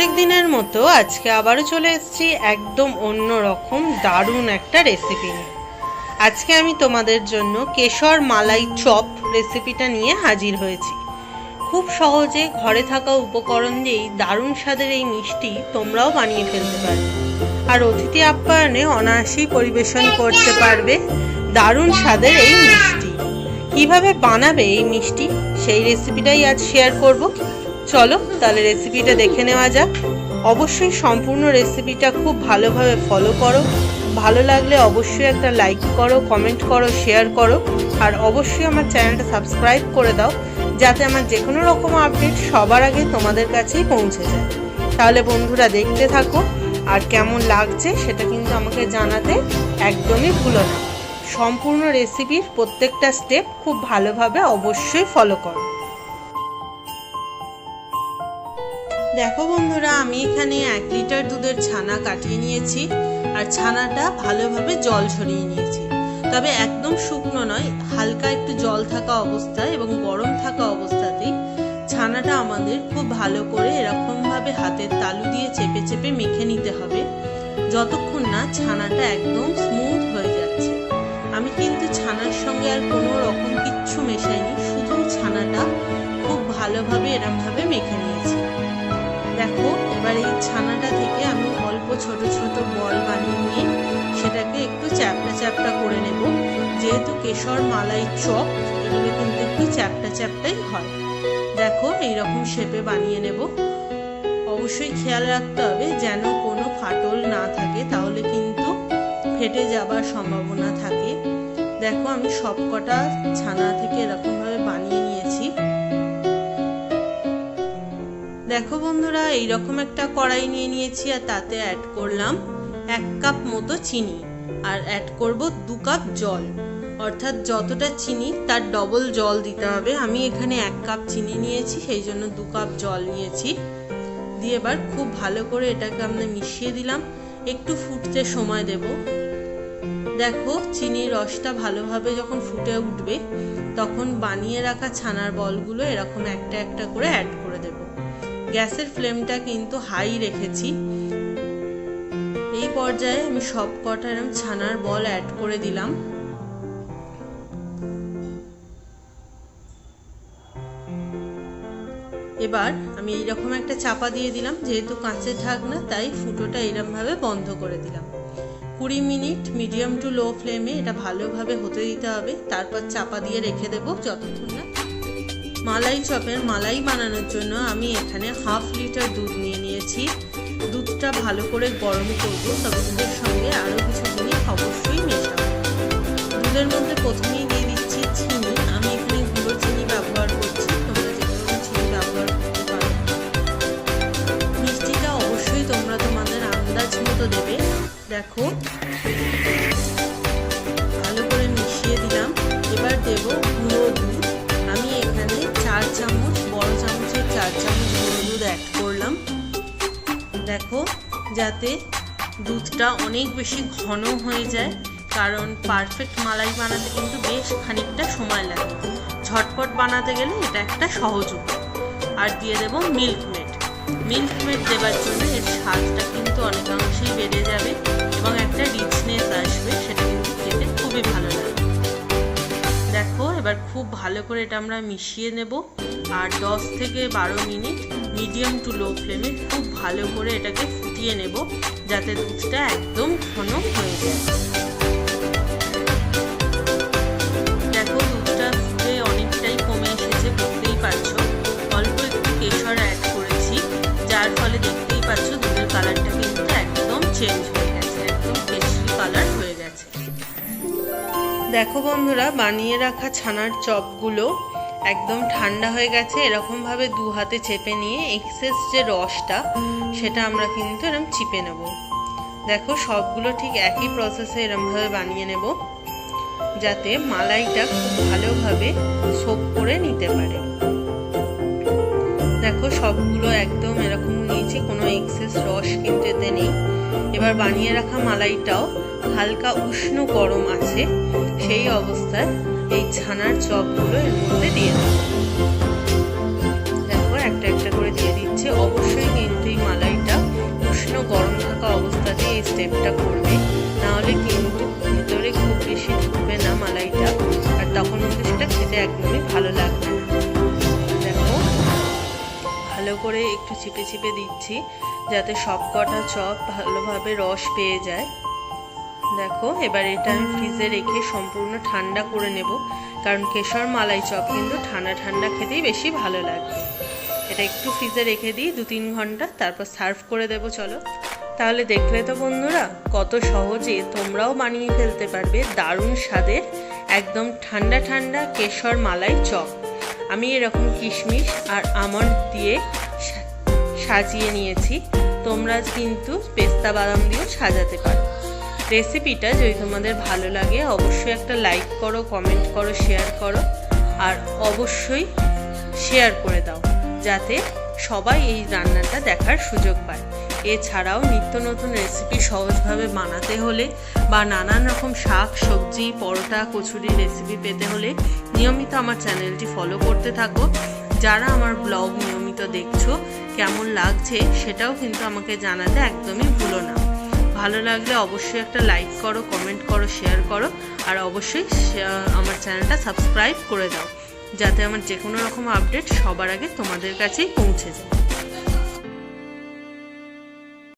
প্রত্যেক দিনের মতো আজকে আবারও চলে এসেছি একদম অন্য রকম দারুণ একটা রেসিপি নিয়ে। আজকে আমি তোমাদের জন্য কেশর মালাই চপ রেসিপিটা নিয়ে হাজির হয়েছি। খুব সহজে ঘরে থাকা উপকরণ দিয়েই দারুণ স্বাদের এই মিষ্টি তোমরাও বানিয়ে ফেলতে পারবে। আর অতিথি আপ্যায়নে অনায়াসেই পরিবেশন করতে পারবে দারুণ স্বাদের এই মিষ্টি। কীভাবে বানাবে এই মিষ্টি? সেই রেসিপিটাই আজ শেয়ার করব। চলো তাহলে রেসিপিটা দেখে নেওয়া যাক। অবশ্যই সম্পূর্ণ রেসিপিটা খুব ভালোভাবে ফলো করো। ভালো লাগলে অবশ্যই একটা লাইক করো কমেন্ট করো শেয়ার করো। আর অবশ্যই আমার চ্যানেলটা সাবস্ক্রাইব করে দাও, যাতে আমার যে কোনো রকম আপডেট সবার আগে তোমাদের কাছেই পৌঁছে যায়। তাহলে বন্ধুরা দেখতে থাকো, আর কেমন লাগছে সেটা কিন্তু আমাকে জানাতে একদমই ভুলো না। সম্পূর্ণ রেসিপির প্রত্যেকটা স্টেপ খুব ভালোভাবে অবশ্যই ফলো করো। দেখো বন্ধুরা, আমি এখানে এক লিটার দুধের ছানা কাটিয়ে নিয়েছি আর ছানাটা ভালোভাবে জল ছড়িয়ে নিয়েছি। তবে একদম শুকনো নয়, হালকা একটু জল থাকা অবস্থায় এবং গরম থাকা অবস্থাতেই ছানাটা আমাদের খুব ভালো করে এরকমভাবে হাতের তালু দিয়ে চেপে চেপে মেখে নিতে হবে, যতক্ষণ না ছানাটা একদম স্মুথ হয়ে যাচ্ছে। আমি কিন্তু ছানার সঙ্গে আর কোনো রকম কিচ্ছু মেশাইনি, শুধু ছানাটা খুব ভালোভাবে এরমভাবে মেখে নিয়েছি। দেখো এবার এই ছানাটা থেকে আমি অল্প ছোট ছোট বল বানিয়ে নিয়ে সেটাকে একটু চ্যাপটা চ্যাপটা করে নেব। যেহেতু কেশর মালাই চপ, এগুলো কিন্তু একটু চ্যাপটা চ্যাপটাই হয়। দেখো এইরকম শেপে বানিয়ে নেব। অবশ্যই খেয়াল রাখতে হবে যেন কোনো ফাটল না থাকে, তাহলে কিন্তু ফেটে যাবার সম্ভাবনা থাকে। দেখো আমি সবকটা ছানা থেকে এরকমভাবে দেখো বন্ধুরা, এইরকম একটা কড়াই নিয়ে নিয়েছি আর তাতে অ্যাড করলাম এক কাপ মতো চিনি আর অ্যাড করব দু কাপ জল। অর্থাৎ যতটা চিনি, তার ডবল জল দিতে হবে। আমি এখানে এক কাপ চিনি নিয়েছি, সেই জন্য দু কাপ জল নিয়েছি। দিয়ে এবার খুব ভালো করে এটাকে আমরা মিশিয়ে দিলাম। একটু ফুটতে সময় দেব। দেখো, চিনির রসটা ভালোভাবে যখন ফুটে উঠবে, তখন বানিয়ে রাখা ছানার বলগুলো এরকম একটা একটা করে অ্যাড করে দেব। গ্যাসের ফ্লেমটা কিন্তু হাই রেখেছি। এই পর্যায়ে আমি সব কটা এরকম ছানার বল অ্যাড করে দিলাম। এবার আমি এইরকম একটা চাপা দিয়ে দিলাম, যেহেতু কাঁচের ঢাকনা, তাই ফুটোটা এরমভাবে বন্ধ করে দিলাম। কুড়ি মিনিট মিডিয়াম টু লো ফ্লেমে এটা ভালোভাবে হতে দিতে হবে, তারপর চাপা দিয়ে রেখে দেবো যতক্ষণ না মালাই চপের মালাই বানানোর জন্য আমি এখানে হাফ লিটার দুধ নিয়ে নিয়েছি। দুধটা ভালো করে গরম করব, তবে দুধের সঙ্গে আরও কিছু জিনিস অবশ্যই মেশাবো। দুধের মধ্যে প্রথমেই দিয়ে দিচ্ছি চিনি। আমি এখানে গুঁড়ো চিনি ব্যবহার করছি, তোমরা যে কোনো চিনি ব্যবহার করতে পারো। মিষ্টিটা অবশ্যই তোমরা তোমাদের আন্দাজ মতো দেবে। দেখো। যাতে দুধটা অনেক বেশি ঘন হয়ে যায়, কারণ পারফেক্ট মালাই বানাতে কিন্তু বেশ খানিকটা সময় লাগে। ঝটপট বানাতে গেলে এটা একটা সহজ উপায়। আর দিয়ে দেবো মিল্ক মেড মিল্ক মেড দেওয়ার জন্য এর স্বাদটা কিন্তু অনেকাংশেই বেড়ে যাবে এবং একটা রিচনেস আসবে, সেটা কিন্তু খেতে খুবই ভালো লাগবে দেখো, এবার খুব ভালো করে এটা আমরা মিশিয়ে নেব। আর দশ থেকে বারো মিনিট মিডিয়াম টু লো ফ্লেমে খুব ভালো করে এটাকে ফুটিয়ে নেব যাতে দুধটা একদম ঘন হয়ে যায়। দেখো, দুধটা অনেকটাই কমে পারছ। অল্প একটু অ্যাড করেছি, যার ফলে দেখতেই দুধের কালারটা একদম চেঞ্জ হয়ে গেছে, একদম কালার হয়ে গেছে। দেখো বন্ধুরা, বানিয়ে রাখা ছানার চপগুলো একদম ঠান্ডা হয়ে গেছে, এরকমভাবে দু হাতে চেপে নিয়ে এক্সেস যে রসটা, সেটা আমরা কিন্তু এরকম চিপে নেব। দেখো সবগুলো ঠিক একই প্রসেসে এরমভাবে বানিয়ে নেব, যাতে মালাইটা খুব ভালোভাবে সোপ করে নিতে পারে। দেখো সবগুলো একদম এরকম নিয়েছি, কোনো এক্সেস রস কিন্তু এতে নেই। এবার বানিয়ে রাখা মালাইটাও হালকা উষ্ণ গরম আছে, সেই অবস্থায় এই ছানার চপগুলো এর মধ্যে দিয়ে দেবো। দেখো, একটা একটা করে দিয়ে দিচ্ছি। অবশ্যই কিন্তু এই মালাইটা উষ্ণ গরম থাকা অবস্থাতেই এই স্টেপটা করবে। নাহলে কিন্তু ভিতরে খুব বেশি ঢুকবে না মালাইটা। আর তখন কিন্তু সেটা খেতে একদমই ভালো লাগবে দেখো, ভালো করে একটু চিপে চিপে দিচ্ছি যাতে সব কটা চপ ভালোভাবে রস পেয়ে যায়। দেখো, এবার এটা আমি ফ্রিজে রেখে সম্পূর্ণ ঠান্ডা করে নেব, কারণ কেশর মালাই চপ কিন্তু ঠান্ডা ঠান্ডা খেতেই বেশি ভালো লাগবে এটা একটু ফ্রিজে রেখে দিই দু তিন ঘণ্টা, তারপর সার্ভ করে দেবো, চলো। তাহলে দেখলে তো বন্ধুরা, কত সহজে তোমরাও বানিয়ে ফেলতে পারবে দারুণ স্বাদের, একদম ঠান্ডা ঠান্ডা কেশর মালাই চপ। আমি এরকম কিশমিশ আর আমন্ড দিয়ে সাজিয়ে নিয়েছি, তোমরা কিন্তু পেস্তা বাদাম দিয়েও সাজাতে পারো। রেসিপিটা যদি তোমাদের ভালো লাগে, অবশ্যই একটা লাইক করো কমেন্ট করো শেয়ার করো, আর অবশ্যই শেয়ার করে দাও, যাতে সবাই এই রান্নাটা দেখার সুযোগ পায়। এছাড়াও নিত্য নতুন রেসিপি সহজভাবে বানাতে হলে বা নানান রকম শাক, সবজি, পরোটা কচুরি রেসিপি পেতে হলে নিয়মিত আমার চ্যানেলটি ফলো করতে থাকো। যারা আমার ব্লগ নিয়মিত দেখছ, কেমন লাগছে সেটাও কিন্তু আমাকে জানাতে একদমই ভুলো না। ভালো লাগলে অবশ্যই একটা লাইক করো কমেন্ট করো শেয়ার করো, আর অবশ্যই আমার চ্যানেলটা সাবস্ক্রাইব করে দাও, যাতে আমার যে কোনো রকম আপডেট সবার আগে তোমাদের কাছেই পৌঁছে যায়।